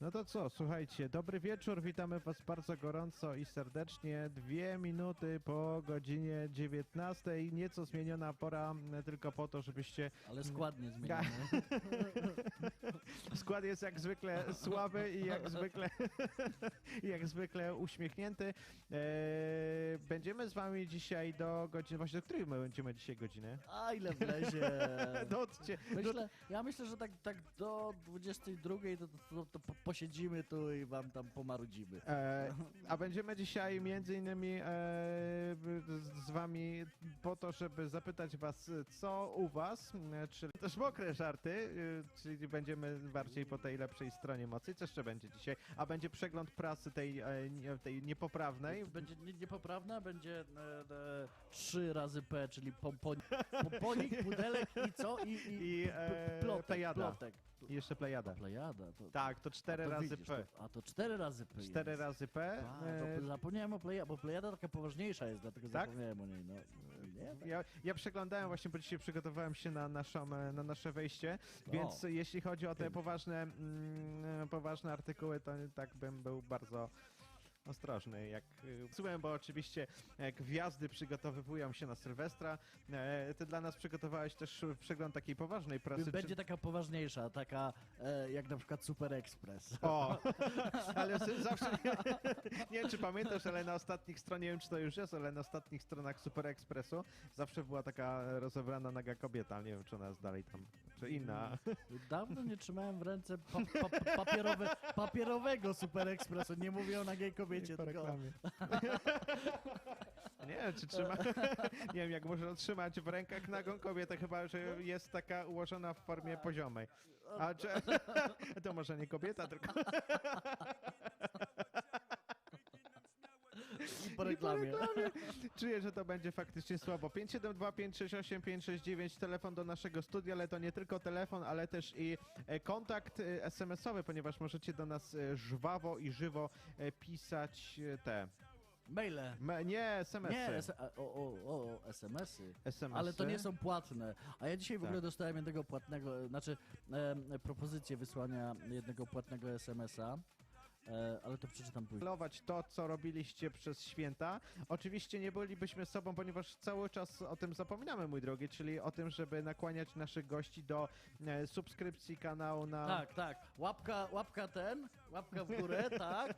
No to co, słuchajcie, dobry wieczór, witamy was bardzo gorąco i serdecznie. Dwie minuty po godzinie 19, nieco zmieniona pora, m, tylko po to, żebyście... Ale skład nie zmieniony. Skład jest jak zwykle słaby i jak zwykle, jak zwykle uśmiechnięty. Eee, będziemy z wami dzisiaj do godziny, właśnie do której my będziemy dzisiaj godziny? A ile wlezie. Odcie, no, Myślę, ja myślę, że tak, tak do 22 to, to, to po- posiedzimy tu i wam tam pomarudzimy. E, a będziemy dzisiaj między innymi e, z- wami po to, żeby zapytać was, co u was, e, czyli też mokre żarty, e, czyli będziemy bardziej po tej lepszej stronie mocy. Co jeszcze będzie dzisiaj? A będzie przegląd prasy tej, e, tej niepoprawnej. Będzie nie- niepoprawna, będzie trzy razy P, czyli pomponik, pomponik pudelek i co? I, i, I, e, plotek, plotek. I jeszcze plejada. Plejada. To, Tak, to cztery to razy widzisz, P. To, a to cztery razy P Cztery jest. razy P. A, e, to zapomniałem o plejada, bo plejada taka poważniejsza jest, dlatego Tak? zapomniałem o niej. No, nie? Tak. Ja, ja przeglądałem właśnie, bo dzisiaj przygotowałem się na, naszą, e, na nasze wejście, więc jeśli chodzi o te poważne, mm, poważne artykuły, to tak bym był bardzo ostrożny. Jak y, słuchałem, bo oczywiście e, gwiazdy przygotowywują się na Sylwestra. E, ty dla nas przygotowałeś też przegląd takiej poważnej prasy. Będzie czy... taka poważniejsza, taka e, jak na przykład Super Express. O, ale zawsze nie, nie wiem, czy pamiętasz, ale na ostatnich stronach, nie wiem, czy to już jest, ale na ostatnich stronach Super Expressu zawsze była taka rozebrana naga kobieta. Nie wiem, czy ona jest dalej tam, czy inna. Dawno nie trzymałem w ręce pa, pa, papierowe, papierowego Super Expressu. Nie mówię o nagiej kobiecie, Po tylko... Nie wiem, czy trzyma. Nie wiem, jak można trzymać w rękach nagą kobietę, chyba że jest taka ułożona w formie poziomej. A czy... To może nie kobieta, tylko I po reklamie. czuję, że to będzie faktycznie słabo. 572 568 569 telefon do naszego studia, ale to nie tylko telefon, ale też i e, kontakt e, SMS-owy, ponieważ możecie do nas e, żwawo i żywo pisać te. Maile. Me, nie, SMS-y. Nie, S- a, o, o, o, SMS-y. SMS-y. Ale to nie są płatne. A ja dzisiaj w Tak. ogóle dostałem jednego płatnego, znaczy e, propozycję wysłania jednego płatnego SMS-a, e, ale to przeczytam później. to, co robiliście przez święta. Oczywiście nie bylibyśmy sobą, ponieważ cały czas o tym zapominamy, mój drogi, czyli o tym, żeby nakłaniać naszych gości do e, subskrypcji kanału na... Tak, tak. Łapka, łapka ten, łapka w górę, tak.